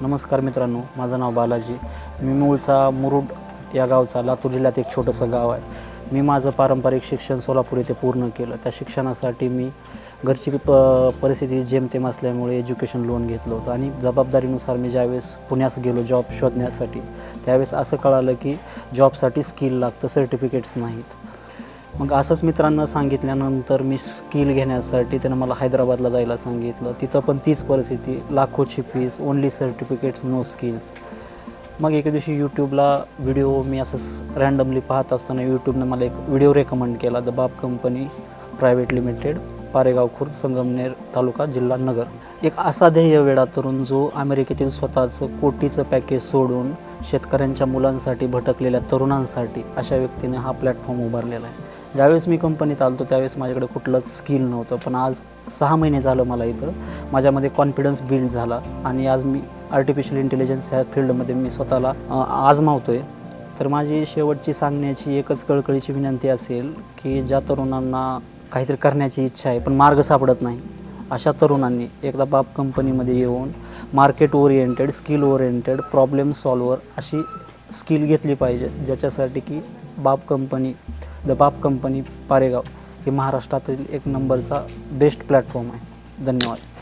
नमस्कार मित्रांनो माझं नाव बालाजी. मी मूळचा मुरुड या गावचा लातूर जिल्ह्यात एक छोटंसं गाव आहे. मी माझं पारंपरिक शिक्षण सोलापूर येथे पूर्ण केलं. त्या शिक्षणासाठी मी घरची प परिस्थिती जेमतेम असल्यामुळे एज्युकेशन लोन घेतलं होतं आणि जबाबदारीनुसार मी ज्यावेळेस पुण्यास गेलो जॉब शोधण्यासाठी त्यावेळेस असं कळालं की जॉबसाठी स्किल लागतं सर्टिफिकेट्स नाहीत. मग असंच मित्रांना सांगितल्यानंतर मी स्किल घेण्यासाठी त्यानं मला हैदराबादला जायला सांगितलं. तिथं पण तीच परिस्थिती. लाखोची fees only certificates no skills मग एके दिवशी यूट्यूबला व्हिडिओ मी असंच रँडमली पाहत असताना यूट्यूबनं मला एक व्हिडिओ रेकमेंड केला the Baap company private limited Paregaon Khurd Sangamner तालुका जिल्हा नगर. एक असा ध्येय वेळा तरुण जो अमेरिकेतील स्वतःचं कोटीचं पॅकेज सोडून शेतकऱ्यांच्या मुलांसाठी भटकलेल्या तरुणांसाठी अशा व्यक्तीने हा प्लॅटफॉर्म उभारलेला आहे. ज्यावेळेस मी कंपनीत आलतो त्यावेळेस माझ्याकडे कुठलंच स्किल नव्हतं. पण आज सहा महिने झालं मला इथं. माझ्यामध्ये कॉन्फिडन्स बिल्ड झाला आणि आज मी आर्टिफिशियल इंटेलिजन्स ह्या फील्डमध्ये मी स्वतःला आजमावतो आहे तर माझी शेवटची सांगण्याची एकच कळकळीची विनंती असेल की ज्या तरुणांना काहीतरी करण्याची इच्छा आहे पण मार्ग सापडत नाही अशा तरुणांनी एकदा बाप कंपनीमध्ये येऊन market oriented skill oriented problem solver अशी स्किल घेतली पाहिजे ज्याच्यासाठी की Baap company the Baap company Paregaon ही महाराष्ट्रातील एक नंबरचा बेस्ट प्लॅटफॉर्म आहे. धन्यवाद.